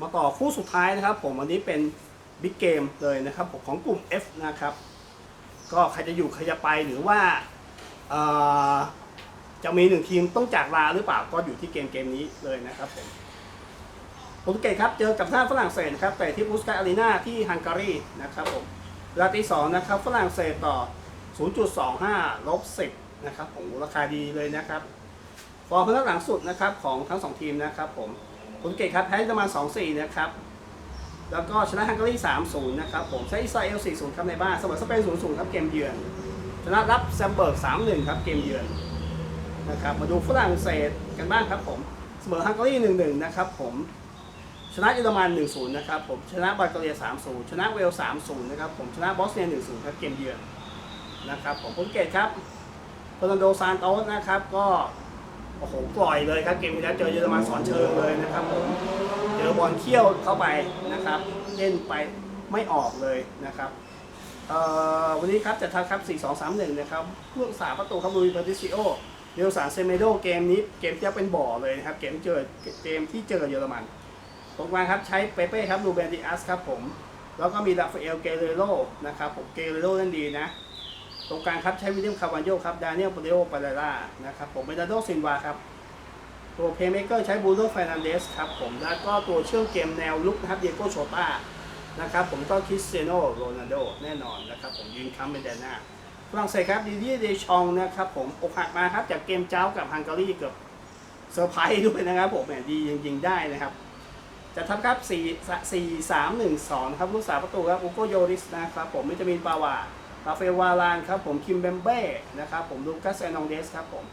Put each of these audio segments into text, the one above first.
มาต่อคู่สุดท้ายนะครับผมวันนี้เป็นบิ๊กเกมเลยนะครับผมของกลุ่ม F นะครับ ก็ใครจะอยู่ใครจะไปหรือว่าจะมีหนึ่งทีมต้องจากลาหรือเปล่าก็อยู่ที่เกมเกมนี้เลยนะครับผมโปรตุเกสครับเจอกับท่าฝรั่งเศสนะครับแต่ที่บูสกาอารีนาที่ฮังการีนะครับผมเวลาที่สองนะครับฝรั่งเศสต่อ 0.25ลบ10นะครับผมราคาดีเลยนะครับฟอร์มพนักหลังสุดนะครับของทั้งสองทีมนะครับผม โปรตุเกสครับแพ้ประมาณ2-4นะครับแล้วก็ชนะฮังการี3-0นะครับผมใช้อิสราเอล4-0ครับในบ้านเสมอสเปน0-0ครับเกมเยือน ชนะรับแซมเบิร์ก3-1ครับเกมเยือนนะครับมาดูฝรั่งเศสกันบ้างครับผมเสมอฮังการี1-1นะครับผมชนะเยอรมัน1-0นะครับผมชนะบัลแกเรีย3-0ชนะเวลส์3-0นะครับผมชนะบอสเนีย1-0ครับเกมเยือนนะครับผมโปรตุเกสครับเฟอร์นันโดซานโตสนะครับก็ โอ้โหปล่อยเลยครับเกมที่แล้วเจอเยอรมันสอนเชิงเลยนะครับผมเจอบอลเขี้ยวเข้าไปนะครับเล่นไปไม่ออกเลยนะครับเอ่อวันนี้ครับจะทักครับ 4 2 3 1 นะครับผู้รักษาประตูครับลุยปอร์ติซิโอเดลสานเซเมโดเกมนี้เกมจะเป็นบ่อเลยนะครับเกมเจอเกมที่เจอเยอรมันตรงกลางครับใช้เปเป้ครับลูเบนดิอัสครับผม แล้วก็มีราฟาเอลเกเรโรนะครับผมเกเรโรเล่นดีนะ ตรงกลางครับใช้วิลเลียมคาร์วานโยครับดานิเอลปเดโอปาเรล่านะครับผมเบนาโดซินวาครับตัวเพย์เมเกอร์ใช้บูโดฟ r นันเดสครับผมแล้วก็ตัวเชื่อมเกมแนวลุกนะครับเดียโกโชตานะครับผมก็คริสเตียโนโรนัลโดแน่นอนนะครับผมยืนค้ำเป็นแดนหน้าฝรั่งเศสครับดีดีเดชองนะครับผมอกหักมาครับจากเกมเจ้ากับฮังการีเกือบเซอร์ไพรส์ด้วยนะครับผมแหมดีจริง ๆ ได้นะครับจะทำครับ4 4 3 1 2นะครับลูกสาวประตูครับอุโกโยริสนะครับผมวิตามินปาวา ราเฟลวารานครับผมคิมเบมเบ้นะครับผมลูกัสแอนองเดสครับผม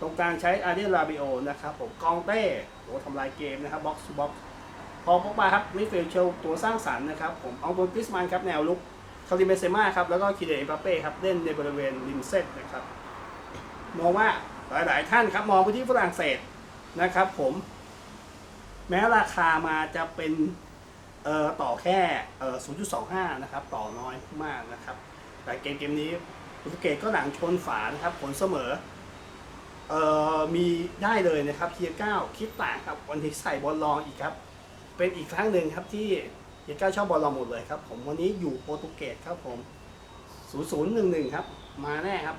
ตรงกลางใช้อาร์เดียลาบิโอนะครับผมกองเต้โอ้ทำลายเกมนะครับบ็อกซ์บ็อกซ์พอพกมาครับมิดฟิลเชลตัวสร้างสรรค์นะครับผมเอาตัวกิสมันครับแนวลุกคาริเมเซมาครับแล้วก็คิเดเอปาเป้ครับเล่นในบริเวณริมเส้นนะครับมองว่าหลาย ๆ ท่านครับมองไปที่ฝรั่งเศสนะครับผมแม้ราคามาจะเป็นต่อต่อแค่เอ่อ0.25 นะครับ ต่อน้อยมากนะครับ แต่เกมเกมนี้โปรตุเกสก็หลังชนฝานะครับผลเสมอเอ่อมีได้เลยนะครับเทียเก้าคิดต่างครับวันที่ใส่บอลลองอีกครับ เป็นอีกครั้งหนึ่งครับที่เทียเก้าชอบบอลลองหมดเลยครับ ผมวันนี้อยู่โปรตุเกสครับผม 0011 ครับ มาแน่ครับ